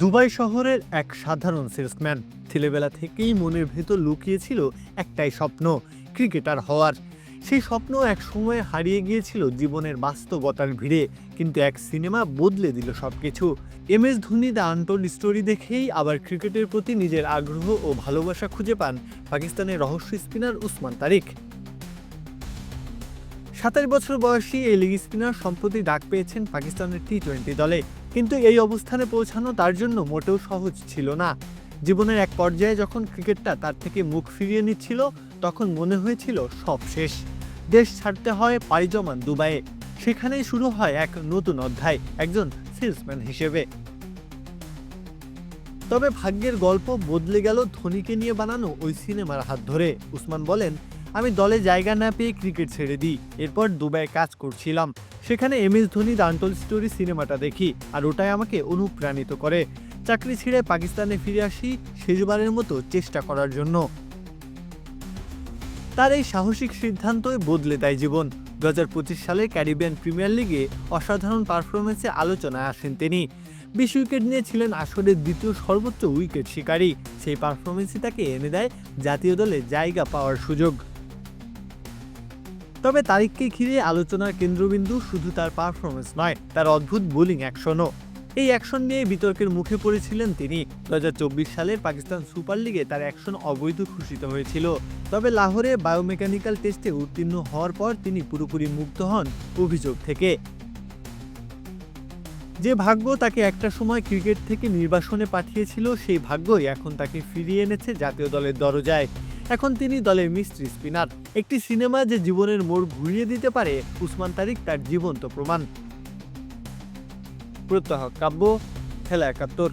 Dubai শহরের এক সাধারণ সেলসম্যান ছেলেবেলা থেকেই মনের ভেতর লুকিয়েছিল একটাই স্বপ্ন, ক্রিকেটার হওয়ার। সেই স্বপ্ন এক সময় হারিয়ে গিয়েছিল জীবনের বাস্তবতার ভিড়ে, কিন্তু এক সিনেমা বদলে দিল সব কিছু M S Dhoni the untold story দেখেই আবার ক্রিকেটের প্রতি নিজের আগ্রহ ও ভালোবাসা খুঁজে পান পাকিস্তানের রহস্য স্পিনার উসমান তারিক। সাতাশ বছর বয়সী এই লিগ স্পিনার সম্প্রতি ডাক পেয়েছেন পাকিস্তানের টি টোয়েন্টি দলে। কিন্তু এই অবস্থানে পৌঁছানো তার জন্য মোটেও সহজ ছিল না। জীবনের এক পর্যায়ে যখন ক্রিকেটটা তার থেকে মুখ ফিরিয়ে নিচ্ছিল, তখন মনে হয়েছিল সব শেষ। দেশ ছাড়তে হয় পাড়ি জমান দুবাইয়ে। সেখানেই শুরু হয় এক নতুন অধ্যায়, একজন সেলসম্যান হিসেবে। তবে ভাগ্যের গল্প বদলে গেল ধোনিকে নিয়ে বানানো ওই সিনেমার হাত ধরে। উসমান বলেন, আমি দলে জায়গা না পেয়ে ক্রিকেট ছেড়ে দিই, এরপর দুবাইয়ে কাজ করছিলাম। সেখানে M S Dhoni the untold story সিনেমাটা দেখি, আর ওটাই আমাকে অনুপ্রাণিত করে। চাকরি ছেড়ে পাকিস্তানে ফিরে আসি শেষবারের মতো চেষ্টা করার জন্য। তার এই সাহসিক সিদ্ধান্তই বদলে দেয় জীবন। দু হাজার পঁচিশ সালে ক্যারিবিয়ান প্রিমিয়ার লিগে অসাধারণ পারফরমেন্সে আলোচনায় আসেন তিনি। বিশ উইকেট নিয়েছিলেন আসরের দ্বিতীয় সর্বোচ্চ উইকেট শিকারী। সেই পারফরমেন্সই তাকে এনে দেয় জাতীয় দলে জায়গা পাওয়ার সুযোগ। তবে তারিখকে ঘিরে আলোচনার কেন্দ্রবিন্দু শুধু তার পারফরমেন্স নয়, তার অদ্ভুত বোলিং অ্যাকশনও এই অ্যাকশন নিয়ে বিতর্কের মুখে পড়েছিলেন তিনি। দু হাজার সালের পাকিস্তান সুপার লিগে তার অ্যাকশন অবৈধ ঘোষিত হয়েছিল। তবে লাহোরে বায়োমেকানিক্যাল টেস্টে উত্তীর্ণ হওয়ার পর তিনি পুরোপুরি মুক্ত হন অভিযোগ থেকে। যে ভাগ্য তাকে একটা সময় ক্রিকেট থেকে নির্বাসনে পাঠিয়েছিল, সেই ভাগ্যই এখন তাকে ফিরিয়ে এনেছে জাতীয় দলের দরজায়। এখন তিনি দলের মিস্ত্রি, স্পিনার। একটি সিনেমা যে জীবনের মোড় ঘুরিয়ে দিতে পারে, উসমান তারিক তার জীবন্ত প্রমাণ। প্রত্যহ কাব্য, খেলা একাত্তর।